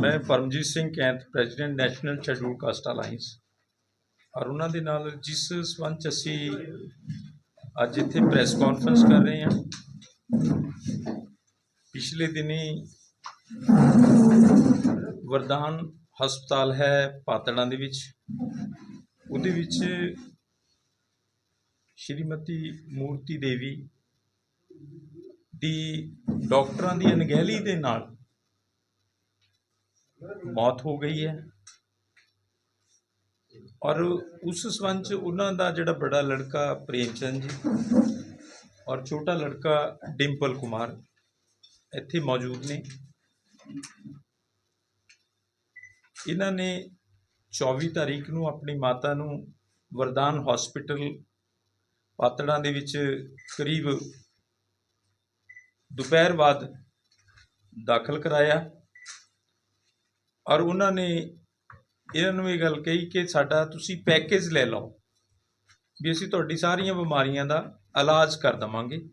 ਮੈਂ Paramjit Singh Kainth president national schedule caste alliance ਔਰ ਉਹਨਾਂ ਦੇ ਨਾਲ ਜਿਸ ਸੰਬੰਧ 'ਚ ਅਸੀਂ ਅੱਜ ਇੱਥੇ ਪ੍ਰੈਸ ਕਾਨਫਰੰਸ ਕਰ ਰਹੇ ਹਾਂ, ਪਿਛਲੇ ਦਿਨੀ ਵਰਦਾਨ ਹਸਪਤਾਲ ਹੈ ਪਾਤੜਾਂ ਦੇ ਵਿੱਚ। ਉਹਦੇ ਵਿੱਚ ਸ਼੍ਰੀਮਤੀ ਮੂਰਤੀ ਦੇਵੀ ਦੀ ਡਾਕਟਰਾਂ ਦੀ ਅਣਗਹਿਲੀ ਦੇ ਨਾਲ ਮੌਤ ਹੋ ਗਈ ਹੈ। ਔਰ ਉਸ ਸੰਬੰਧ 'ਚ ਉਹਨਾਂ ਦਾ ਜਿਹੜਾ ਬੜਾ ਲੜਕਾ ਪ੍ਰੇਮਚੰਦ ਜੀ ਔਰ ਛੋਟਾ ਲੜਕਾ ਡਿੰਪਲ ਕੁਮਾਰ ਇੱਥੇ ਮੌਜੂਦ ਨੇ। ਇਹਨਾਂ ਨੇ 24 ਤਾਰੀਖ ਨੂੰ ਆਪਣੀ ਮਾਤਾ ਨੂੰ ਵਰਦਾਨ ਹਸਪੀਟਲ ਪਾਤੜਾਂ ਦੇ ਵਿੱਚ ਕਰੀਬ ਦੁਪਹਿਰ ਬਾਅਦ ਦਾਖਲ ਕਰਾਇਆ। ਔਰ ਉਹਨਾਂ ਨੇ ਇਹਨਾਂ ਨੂੰ ਇਹ ਗੱਲ ਕਹੀ ਕਿ ਸਾਡਾ ਤੁਸੀਂ ਪੈਕੇਜ ਲੈ ਲਓ ਵੀ ਅਸੀਂ ਤੁਹਾਡੀ ਸਾਰੀਆਂ ਬਿਮਾਰੀਆਂ ਦਾ ਇਲਾਜ ਕਰ ਦਵਾਂਗੇ।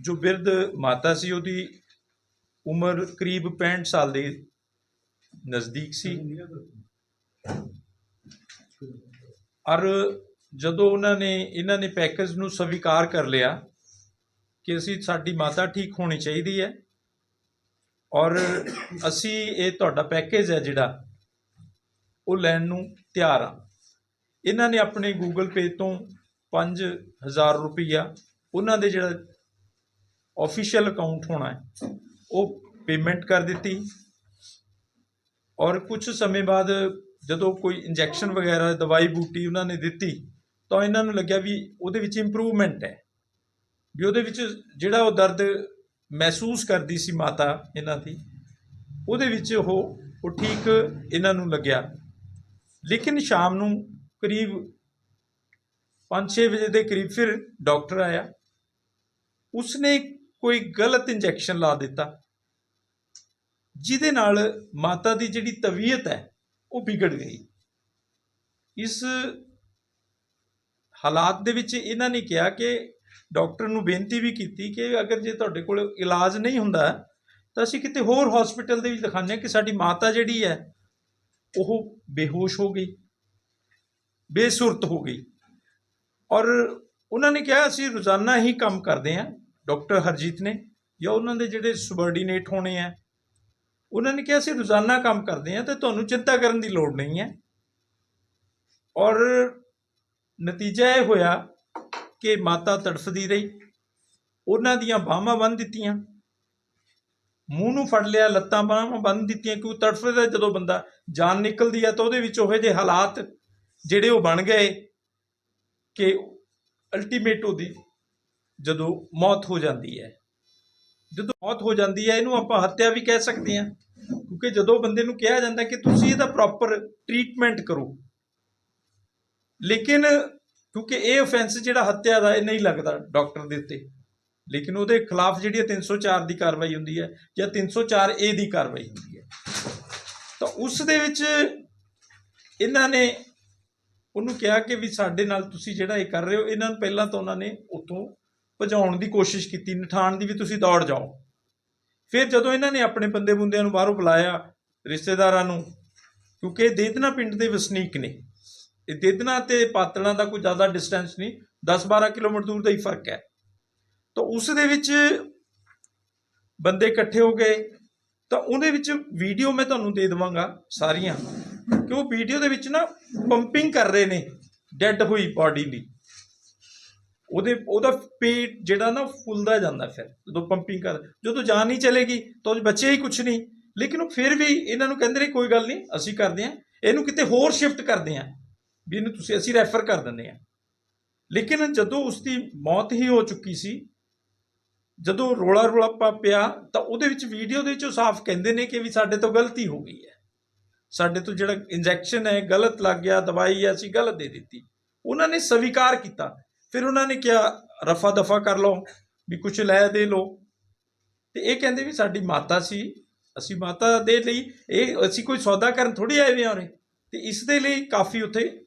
ਜੋ ਬਿਰਧ ਮਾਤਾ ਸੀ, ਉਹਦੀ ਉਮਰ ਕਰੀਬ 65 ਸਾਲ ਦੇ ਨਜ਼ਦੀਕ ਸੀ। ਔਰ ਜਦੋਂ ਉਹਨਾਂ ਨੇ, ਇਹਨਾਂ ਨੇ ਪੈਕੇਜ ਨੂੰ ਸਵੀਕਾਰ ਕਰ ਲਿਆ ਕਿ ਅਸੀਂ, ਸਾਡੀ ਮਾਤਾ ਠੀਕ ਹੋਣੀ ਚਾਹੀਦੀ ਹੈ ਔਰ ਅਸੀਂ, ਇਹ ਤੁਹਾਡਾ ਪੈਕੇਜ ਹੈ ਜਿਹੜਾ, ਉਹ ਲੈਣ ਨੂੰ ਤਿਆਰ ਆ ਇਹਨਾਂ ਨੇ ਆਪਣੇ ਗੂਗਲ ਪੇ ਤੋਂ 5000 ਰੁਪਈਆ, ਉਹਨਾਂ ਦੇ ਜਿਹੜਾ ਆਫੀਸ਼ੀਅਲ ਅਕਾਊਂਟ ਹੋਣਾ ਹੈ, ਉਹ ਪੇਮੈਂਟ ਕਰ ਦਿੱਤੀ। ਔਰ ਕੁਝ ਸਮੇਂ ਬਾਅਦ ਜਦੋਂ ਕੋਈ ਇੰਜੈਕਸ਼ਨ ਵਗੈਰਾ ਦਵਾਈ ਬੂਟੀ ਉਹਨਾਂ ਨੇ ਦਿੱਤੀ ਤਾਂ ਇਹਨਾਂ ਨੂੰ ਲੱਗਿਆ ਵੀ ਉਹਦੇ ਵਿੱਚ ਇੰਪਰੂਵਮੈਂਟ ਹੈ। ਵੀ ਉਹਦੇ ਵਿੱਚ ਜਿਹੜਾ ਉਹ ਦਰਦ ਮਹਿਸੂਸ ਕਰਦੀ ਸੀ ਮਾਤਾ ਇਹਨਾਂ ਦੀ, ਉਹਦੇ ਵਿੱਚ ਉਹ ਉਹ ਠੀਕ ਇਹਨਾਂ ਨੂੰ ਲੱਗਿਆ। ਲੇਕਿਨ ਸ਼ਾਮ ਨੂੰ ਕਰੀਬ 5-6 ਵਜੇ ਦੇ ਕਰੀਬ ਫਿਰ ਡਾਕਟਰ ਆਇਆ। ਉਸਨੇ ਕੋਈ ਗਲਤ ਇੰਜੈਕਸ਼ਨ ਲਾ ਦਿੱਤਾ, ਜਿਹਦੇ ਨਾਲ ਮਾਤਾ ਦੀ ਜਿਹੜੀ ਤਬੀਅਤ ਹੈ, ਉਹ ਵਿਗੜ ਗਈ। ਇਸ ਹਾਲਾਤ ਦੇ ਵਿੱਚ ਇਹਨਾਂ ਨੇ ਕਿਹਾ ਕਿ ਡਾਕਟਰ ਨੂੰ ਬੇਨਤੀ ਵੀ ਕੀਤੀ ਕਿ ਅਗਰ ਜੇ ਤੁਹਾਡੇ ਕੋਲ ਇਲਾਜ ਨਹੀਂ ਹੁੰਦਾ, ਤਾਂ ਅਸੀਂ ਕਿਤੇ ਹੋਰ ਹਸਪੀਟਲ ਦੇ ਵਿੱਚ ਦਿਖਾਉਂਦੇ ਹਾਂ ਕਿ ਸਾਡੀ ਮਾਤਾ ਜਿਹੜੀ ਹੈ, ਉਹ ਬੇਹੋਸ਼ ਹੋ ਗਈ, ਬੇਸੁਰਤ ਹੋ ਗਈ। ਔਰ ਉਹਨਾਂ ਨੇ ਕਿਹਾ, ਅਸੀਂ ਰੋਜ਼ਾਨਾ ਹੀ ਕੰਮ ਕਰਦੇ ਹਾਂ, ਡਾਕਟਰ ਹਰਜੀਤ ਨੇ, ਜਾਂ ਉਹਨਾਂ ਦੇ ਜਿਹੜੇ ਸਬਰਡੀਨੇਟ ਹੋਣੇ ਆ ਉਹਨਾਂ ਨੇ ਕਿਹਾ, ਅਸੀਂ ਰੋਜ਼ਾਨਾ ਕੰਮ ਕਰਦੇ ਹਾਂ, ਤੇ ਤੁਹਾਨੂੰ ਚਿੰਤਾ ਕਰਨ ਦੀ ਲੋੜ ਨਹੀਂ ਹੈ। ਔਰ ਨਤੀਜਾ ਇਹ ਹੋਇਆ ਕਿ ਮਾਤਾ ਤੜਫਦੀ ਰਹੀ। ਉਹਨਾਂ ਦੀਆਂ ਬਾਹਾਂ ਬੰਨ ਦਿੱਤੀਆਂ। ਮੂੰਹ ਨੂੰ ਫੜ ਲਿਆ, ਲੱਤਾਂ ਬਾਹਾਂ ਬੰਨ ਦਿੱਤੀਆਂ ਕਿਉਂ ਤੜਫਦਾ ਜਦੋਂ ਬੰਦਾ ਜਾਨ ਨਿਕਲਦੀ ਹੈ ਤਾਂ ਉਹਦੇ ਵਿੱਚ ਉਹੋ ਜਿਹੇ ਹਾਲਾਤ ਜਿਹੜੇ ਉਹ ਬਣ ਗਏ ਕਿ ਅਲਟੀਮੇਟ ਉਹਦੀ ਜਦੋਂ ਮੌਤ ਹੋ ਜਾਂਦੀ ਹੈ। ਜਦੋਂ ਮੌਤ ਹੋ ਜਾਂਦੀ ਹੈ, ਇਹਨੂੰ ਆਪਾਂ ਹੱਤਿਆ ਵੀ ਕਹਿ ਸਕਦੇ ਹਾਂ। ਕਿਉਂਕਿ ਜਦੋਂ ਬੰਦੇ ਨੂੰ ਕਿਹਾ ਜਾਂਦਾ ਕਿ ਤੁਸੀਂ ਇਹਦਾ ਪ੍ਰੋਪਰ ਟ੍ਰੀਟਮੈਂਟ ਕਰੋ ਲੇਕਿਨ ਕਿਉਂਕਿ ਇਹ ਆਫੈਂਸ ਜਿਹੜਾ ਹੱਤਿਆ ਦਾ, ਇਹ ਨਹੀਂ ਲੱਗਦਾ ਡਾਕਟਰ ਦੇ ਉੱਤੇ। ਲੇਕਿਨ ਉਹਦੇ ਖਿਲਾਫ ਜਿਹੜੀ 304 ਦੀ ਕਾਰਵਾਈ ਹੁੰਦੀ ਹੈ ਜਾਂ 304 ਏ ਦੀ ਕਾਰਵਾਈ ਹੁੰਦੀ ਹੈ। ਤਾਂ ਉਸ ਦੇ ਵਿੱਚ ਇਹਨਾਂ ਨੇ ਉਹਨੂੰ ਕਿਹਾ ਕਿ ਵੀ ਸਾਡੇ ਨਾਲ ਤੁਸੀਂ ਜਿਹੜਾ ਇਹ ਕਰ ਰਹੇ ਹੋ, ਇਹਨਾਂ ਨੂੰ ਪਹਿਲਾਂ ਤਾਂ ਉਹਨਾਂ ਨੇ ਉੱਥੋਂ ਭਜਾਉਣ ਦੀ ਕੋਸ਼ਿਸ਼ ਕੀਤੀ, ਨਠਾਣ ਦੀ ਵੀ ਤੁਸੀਂ ਦੌੜ ਜਾਓ। ਫਿਰ ਜਦੋਂ ਇਹਨਾਂ ਨੇ ਆਪਣੇ ਬੰਦੇ ਬੁੰਦਿਆਂ ਨੂੰ ਬਾਹਰੋਂ ਬੁਲਾਇਆ ਰਿਸ਼ਤੇਦਾਰਾਂ ਨੂੰ, ਕਿਉਂਕਿ ਇਹ ਦੇਦਨਾ ਪਿੰਡ ਦੇ ਵਸਨੀਕ ਨੇ ਇਹ ਦੇਦਨਾ ਤੇ ਪਾਤੜਾਂ ਦਾ ਕੋਈ ਜ਼ਿਆਦਾ ਡਿਸਟੈਂਸ ਨਹੀਂ 10-12 ਕਿਲੋਮੀਟਰ ਦੂਰ ਦਾ ਹੀ ਫ਼ਰਕ ਹੈ। ਤਾਂ ਉਸ ਦੇ ਵਿੱਚ ਬੰਦੇ ਇਕੱਠੇ ਹੋ ਗਏ, ਤਾਂ ਉਹਦੇ ਵਿੱਚ ਵੀਡੀਓ ਮੈਂ ਤੁਹਾਨੂੰ ਦੇ ਦੇਵਾਂਗਾ ਸਾਰੀਆਂ, ਕਿ ਉਹ ਵੀਡੀਓ ਦੇ ਵਿੱਚ ਨਾ ਪੰਪਿੰਗ ਕਰ ਰਹੇ ਨੇ ਡੈੱਡ ਹੋਈ ਬਾਡੀ ਦੀ। ਉਹਦੇ, ਉਹਦਾ ਪੇਟ ਜਿਹੜਾ ਨਾ ਫੁੱਲਦਾ ਜਾਂਦਾ ਫਿਰ, ਜਦੋਂ ਪੰਪਿੰਗ ਕਰ, ਜਦੋਂ ਜਾਨ ਨਹੀਂ ਚਲੇਗੀ, ਤਾਂ ਉਹ ਬੱਚੇ ਹੀ ਕੁਝ ਨਹੀਂ। ਲੇਕਿਨ ਉਹ ਫਿਰ ਵੀ ਇਹਨਾਂ ਨੂੰ ਕਹਿੰਦੇ ਨੇ, ਕੋਈ ਗੱਲ ਨਹੀਂ, ਅਸੀਂ ਕਰਦੇ ਹਾਂ, ਇਹਨੂੰ ਕਿਤੇ ਹੋਰ ਸ਼ਿਫਟ ਕਰਦੇ ਹਾਂ। ਵੀ ਇਹਨੂੰ ਤੁਸੀਂ ਅਸੀਂ ਰੈਫਰ ਕਰ ਦਿੰਦੇ ਹਾਂ। ਲੇਕਿਨ ਜਦੋਂ ਉਸ ਦੀ ਮੌਤ ਹੀ ਹੋ ਚੁੱਕੀ ਸੀ, ਜਦੋਂ ਰੋਲਾ ਰੋਲਾ ਪਿਆ, ਤਾਂ ਉਹਦੇ ਵਿੱਚ ਵੀਡੀਓ ਦੇ ਵਿੱਚ ਉਹ ਸਾਫ਼ ਕਹਿੰਦੇ ਨੇ ਕਿ ਵੀ ਸਾਡੇ ਤੋਂ ਗਲਤੀ ਹੋ ਗਈ ਹੈ। ਸਾਡੇ ਤੋਂ ਜਿਹੜਾ ਇੰਜੈਕਸ਼ਨ ਹੈ, ਗਲਤ ਲੱਗ ਗਿਆ, ਦਵਾਈ ਹੈ, ਅਸੀਂ ਗਲਤ ਦੇ ਦਿੱਤੀ। ਉਹਨਾਂ ਨੇ ਸਵੀਕਾਰ ਕੀਤਾ। ਫਿਰ ਉਹਨਾਂ ਨੇ ਕਿਹਾ, ਰਫਾ ਦਫਾ ਕਰ ਲਓ, ਵੀ ਕੁਝ ਲੈ ਦੇ ਲਓ। ਤੇ ਇਹ ਕਹਿੰਦੇ ਵੀ ਸਾਡੀ ਮਾਤਾ ਸੀ, ਅਸੀਂ ਮਾਤਾ ਦੇ ਲਈ, ਇਹ ਅਸੀਂ ਕੋਈ ਸੌਦਾ ਕਰਨ ਥੋੜੀ ਆਏ ਵੇ ਹਾਂ ਉਰੇ। ਤੇ ਇਸ ਦੇ ਲਈ ਕਾਫੀ ਉੱਥੇ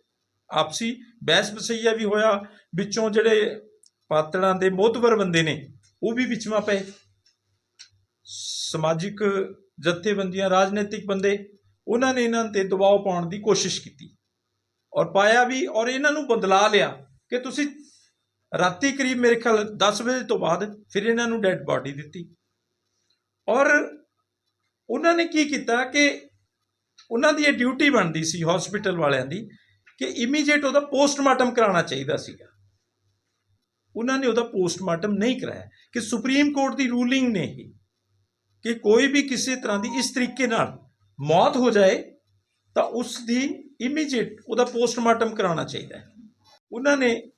ਆਪਸੀ ਬਹਿਸ ਬਸਈਆ ਵੀ ਹੋਇਆ, ਵਿੱਚੋਂ ਜਿਹੜੇ ਪਾਤੜਾਂ ਦੇ ਮੋਤਬਰ ਬੰਦੇ ਨੇ, ਉਹ ਵੀ ਵਿੱਚੋਂ ਪਏ। ਸਮਾਜਿਕ ਜਥੇਬੰਦੀਆਂ, ਰਾਜਨੀਤਿਕ ਬੰਦੇ, ਉਹਨਾਂ ਨੇ ਇਹਨਾਂ ਤੇ ਦਬਾਅ ਪਾਉਣ ਦੀ ਕੋਸ਼ਿਸ਼ ਕੀਤੀ ਔਰ ਪਾਇਆ ਵੀ ਔਰ ਇਹਨਾਂ ਨੂੰ ਬਦਲਾ ਲਿਆ ਕਿ ਤੁਸੀਂ ਰਾਤੀ ਕਰੀਬ ਮੇਰੇ ਖਿਆਲ 10 ਵਜੇ ਤੋਂ ਬਾਅਦ ਫਿਰ ਇਹਨਾਂ ਨੂੰ ਡੈੱਡ ਬਾਡੀ ਦਿੱਤੀ। ਔਰ ਉਹਨਾਂ ਨੇ ਕੀ ਕੀਤਾ ਕਿ ਉਹਨਾਂ ਦੀ ਇਹ ਡਿਊਟੀ ਬਣਦੀ ਸੀ ਹਸਪੀਟਲ ਵਾਲਿਆਂ ਦੀ ਕਿ ਇਮੀਡੀਏਟ ਉਹਦਾ ਪੋਸਟਮਾਰਟਮ ਕਰਾਉਣਾ ਚਾਹੀਦਾ ਸੀਗਾ। ਉਹਨਾਂ ਨੇ ਉਹਦਾ ਪੋਸਟਮਾਰਟਮ ਨਹੀਂ ਕਰਾਇਆ। ਕਿ ਸੁਪਰੀਮ ਕੋਰਟ ਦੀ ਰੂਲਿੰਗ ਨੇ ਹੀ ਕਿ ਕੋਈ ਵੀ ਕਿਸੇ ਤਰ੍ਹਾਂ ਦੀ ਇਸ ਤਰੀਕੇ ਨਾਲ ਮੌਤ ਹੋ ਜਾਏ, ਤਾਂ ਉਸ ਦੀ ਇਮੀਡੀਏਟ ਉਹਦਾ ਪੋਸਟਮਾਰਟਮ ਕਰਾਉਣਾ ਚਾਹੀਦਾ ਹੈ। ਉਹਨਾਂ ਨੇ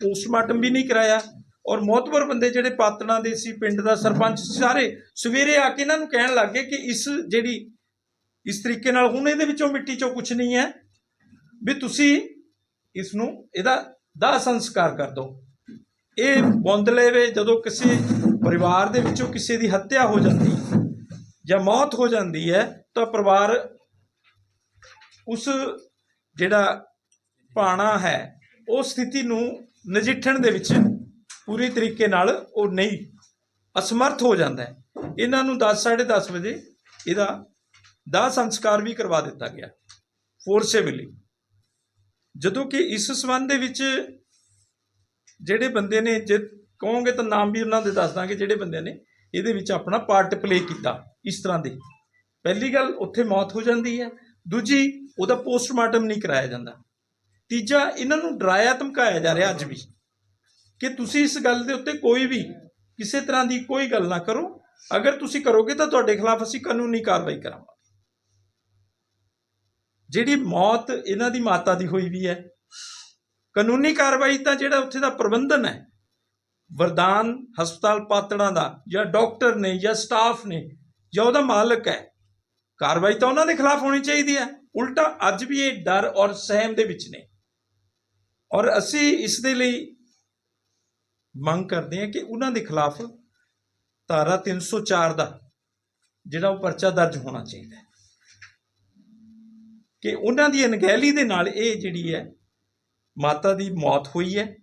ਪੋਸਟਮਾਰਟਮ ਵੀ ਨਹੀਂ ਕਰਾਇਆ ਔਰ ਮੌਤਵਰ ਬੰਦੇ ਜਿਹੜੇ ਪਾਤੜਾਂ ਦੇ ਸੀ, ਪਿੰਡ ਦਾ ਸਰਪੰਚ ਸਾਰੇ ਸਵੇਰੇ ਆ ਕੇ ਇਹਨਾਂ ਨੂੰ ਕਹਿਣ ਲੱਗੇ ਕਿ ਇਸ ਜਿਹੜੀ ਇਸ ਤਰੀਕੇ ਨਾਲ ਹੁਣ ਇਹਦੇ ਵਿੱਚੋਂ ਮਿੱਟੀ ਚੋਂ ਕੁਝ ਨਹੀਂ ਹੈ। ਵੀ ਤੁਸੀਂ ਇਸ ਨੂੰ ਇਹਦਾ ਦਾ ਸੰਸਕਾਰ ਕਰ ਦਿਓ। ਇਹ ਬੌਂਦਲੇ ਜਦੋਂ ਕਿਸੇ ਪਰਿਵਾਰ ਦੇ ਵਿੱਚੋਂ ਕਿਸੇ ਦੀ ਹੱਤਿਆ ਹੋ ਜਾਂਦੀ ਜਾਂ ਮੌਤ ਹੋ ਜਾਂਦੀ ਹੈ, ਤਾਂ ਪਰਿਵਾਰ ਉਸ ਜਿਹੜਾ ਪਾਣਾ ਹੈ, ਉਹ ਸਥਿਤੀ ਨੂੰ ਨਜਿੱਠਣ ਦੇ ਵਿੱਚ ਪੂਰੀ ਤਰੀਕੇ ਨਾਲ ਉਹ ਨਹੀਂ, ਅਸਮਰਥ ਹੋ ਜਾਂਦਾ ਹੈ। ਇਹਨਾਂ ਨੂੰ 10 10:30 ਵਜੇ ਇਹਦਾ ਦਾ ਸੰਸਕਾਰ ਵੀ ਕਰਵਾ ਦਿੱਤਾ ਗਿਆ। ਫੋਰਸੇਬਲੀ ਜਦੋਂ ਕਿ ਇਸ ਸੰਬੰਧ ਦੇ ਵਿੱਚ ਜਿਹੜੇ ਬੰਦੇ ਨੇ, ਜੇ ਕਹੋਗੇ ਤਾਂ ਨਾਮ ਵੀ ਉਹਨਾਂ ਦੇ ਦੱਸ ਦਾਂਗੇ ਜਿਹੜੇ ਬੰਦੇ ਨੇ, ਇਹਦੇ ਵਿੱਚ ਆਪਣਾ ਪਾਰਟ ਪਲੇ ਕੀਤਾ ਇਸ ਤਰ੍ਹਾਂ ਦੇ। ਪਹਿਲੀ ਗੱਲ, ਉੱਥੇ ਮੌਤ ਹੋ ਜਾਂਦੀ ਹੈ। ਦੂਜੀ, ਉਹਦਾ ਪੋਸਟਮਾਰਟਮ ਨਹੀਂ ਕਰਾਇਆ ਜਾਂਦਾ। ਤੀਜਾ, ਇਹਨਾਂ ਨੂੰ ਡਰਾਇਆ, ਧਮਕਾਇਆ ਜਾ ਰਿਹਾ ਅੱਜ ਵੀ। ਕਿ ਤੁਸੀਂ ਇਸ ਗੱਲ ਦੇ ਉੱਤੇ ਕੋਈ ਵੀ, ਕਿਸੇ ਤਰ੍ਹਾਂ ਦੀ ਕੋਈ ਗੱਲ ਨਾ ਕਰੋ। ਅਗਰ ਤੁਸੀਂ ਕਰੋਗੇ ਤਾਂ ਤੁਹਾਡੇ ਖਿਲਾਫ ਅਸੀਂ ਕਾਨੂੰਨੀ ਕਾਰਵਾਈ ਕਰਾਂਗੇ। ਜਿਹੜੀ ਮੌਤ ਇਹਨਾਂ ਦੀ ਮਾਤਾ ਦੀ ਹੋਈ ਵੀ ਹੈ। ਕਾਨੂੰਨੀ ਕਾਰਵਾਈ ਤਾਂ ਜਿਹੜਾ ਉੱਥੇ ਦਾ ਪ੍ਰਬੰਧਨ ਹੈ, ਵਰਦਾਨ ਹਸਪਤਾਲ ਪਾਤੜਾਂ ਦਾ ਜਾਂ ਡਾਕਟਰ ਨੇ ਜਾਂ ਸਟਾਫ ਨੇ ਜਾਂ ਉਹਦਾ ਮਾਲਕ ਹੈ, ਕਾਰਵਾਈ ਤਾਂ ਉਹਨਾਂ ਦੇ ਖਿਲਾਫ ਹੋਣੀ ਚਾਹੀਦੀ ਹੈ। ਉਲਟਾ ਅੱਜ ਵੀ ਇਹ ਡਰ ਔਰ ਸਹਿਮ ਦੇ ਵਿੱਚ ਨੇ। ਔਰ ਅਸੀਂ ਇਸ ਦੇ ਲਈ ਮੰਗ ਕਰਦੇ ਹਾਂ ਕਿ ਉਹਨਾਂ ਦੇ ਖਿਲਾਫ ਧਾਰਾ 304 ਦਾ ਜਿਹੜਾ ਉਹ ਪਰਚਾ ਦਰਜ ਹੋਣਾ ਚਾਹੀਦਾ ਕਿ ਉਹਨਾਂ ਦੀ ਅਣਗਹਿਲੀ ਦੇ ਨਾਲ ਇਹ ਜਿਹੜੀ ਹੈ ਮਾਤਾ ਦੀ ਮੌਤ ਹੋਈ ਹੈ।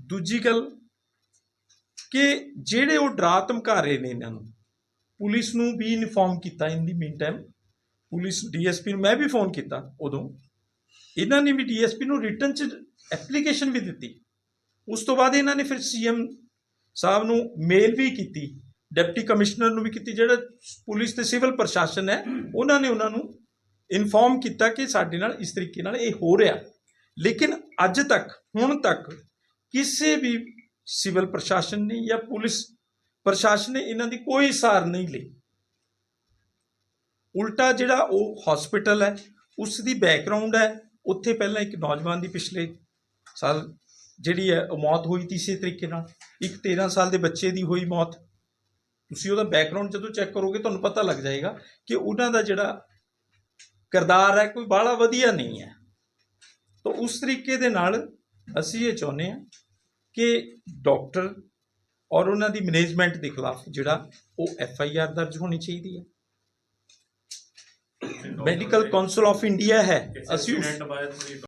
ਦੂਜੀ ਗੱਲ ਕਿ ਜਿਹੜੇ ਉਹ ਡਰਾ ਧਮਕਾ ਰਹੇ ਨੇ ਇਹਨਾਂ ਨੂੰ, ਪੁਲਿਸ ਨੂੰ ਵੀ ਇਨਫੋਰਮ ਕੀਤਾ in the mean time police DSP ਨੂੰ ਮੈਂ ਵੀ ਫੋਨ ਕੀਤਾ ਉਦੋਂ। ਇਹਨਾਂ ਨੇ ਵੀ ਡੀਐਸਪੀ ਨੂੰ ਰਿਟਰਨ ਚ ਐਪਲੀਕੇਸ਼ਨ ਵੀ ਦਿੱਤੀ। ਉਸ ਤੋਂ ਬਾਅਦ ਇਹਨਾਂ ਨੇ ਫਿਰ ਸੀਐਮ ਸਾਹਿਬ ਨੂੰ ਮੇਲ ਵੀ ਕੀਤੀ, ਡਿਪਟੀ ਕਮਿਸ਼ਨਰ ਨੂੰ ਵੀ ਕੀਤੀ, ਜਿਹੜਾ ਪੁਲਿਸ ਤੇ ਸਿਵਲ ਪ੍ਰਸ਼ਾਸਨ ਹੈ, ਉਹਨਾਂ ਨੇ ਉਹਨਾਂ ਨੂੰ ਇਨਫੋਰਮ ਕੀਤਾ ਕਿ ਸਾਡੇ ਨਾਲ ਇਸ ਤਰੀਕੇ ਨਾਲ ਇਹ ਹੋ ਰਿਹਾ। ਲੇਕਿਨ ਅੱਜ ਤੱਕ, ਹੁਣ ਤੱਕ ਕਿਸੇ ਵੀ ਸਿਵਲ ਪ੍ਰਸ਼ਾਸਨ ਨੇ ਜਾਂ ਪੁਲਿਸ ਪ੍ਰਸ਼ਾਸਨ ਨੇ ਇਹਨਾਂ ਦੀ ਕੋਈ ਸਾਰ ਨਹੀਂ ਲਈ। ਉਲਟਾ ਜਿਹੜਾ ਉਹ ਹਸਪੀਟਲ ਹੈ ਉਸ ਦੀ ਬੈਕਗ੍ਰਾਉਂਡ ਹੈ, ਉੱਥੇ ਪਹਿਲਾਂ ਇੱਕ ਨੌਜਵਾਨ ਦੀ ਪਿਛਲੇ ਸਾਲ ਜਿਹੜੀ ਹੈ, ਉਹ ਮੌਤ ਹੋਈ ਤੀਸੇ ਤਰੀਕੇ ਨਾਲ। ਇੱਕ 13 ਸਾਲ ਦੇ ਬੱਚੇ ਦੀ ਹੋਈ ਮੌਤ। ਤੁਸੀਂ ਉਹਦਾ ਬੈਕਗ੍ਰਾਉਂਡ ਜਦੋਂ ਚੈੱਕ ਕਰੋਗੇ, ਤੁਹਾਨੂੰ ਪਤਾ ਲੱਗ ਜਾਏਗਾ ਕਿ ਉਹਨਾਂ ਦਾ ਜਿਹੜਾ ਕਿਰਦਾਰ ਹੈ ਕੋਈ ਬਾਹਲਾ ਵਧੀਆ ਨਹੀਂ ਹੈ। ਤਾਂ ਉਸ ਤਰੀਕੇ ਦੇ ਨਾਲ ਅਸੀਂ ਇਹ ਚਾਹੁੰਦੇ ਹਾਂ ਕਿ ਡਾਕਟਰ ਔਰ ਉਹਨਾਂ ਦੀ ਮੈਨੇਜਮੈਂਟ ਦੇ ਖਿਲਾਫ ਜਿਹੜਾ ਉਹ ਐਫ ਆਈ ਆਰ ਦਰਜ ਹੋਣੀ ਚਾਹੀਦੀ ਹੈ। ਮੈਡੀਕਲ ਕਾਉਂਸਲ ਆਫ ਇੰਡੀਆ ਹੈ ਅਸੀਂ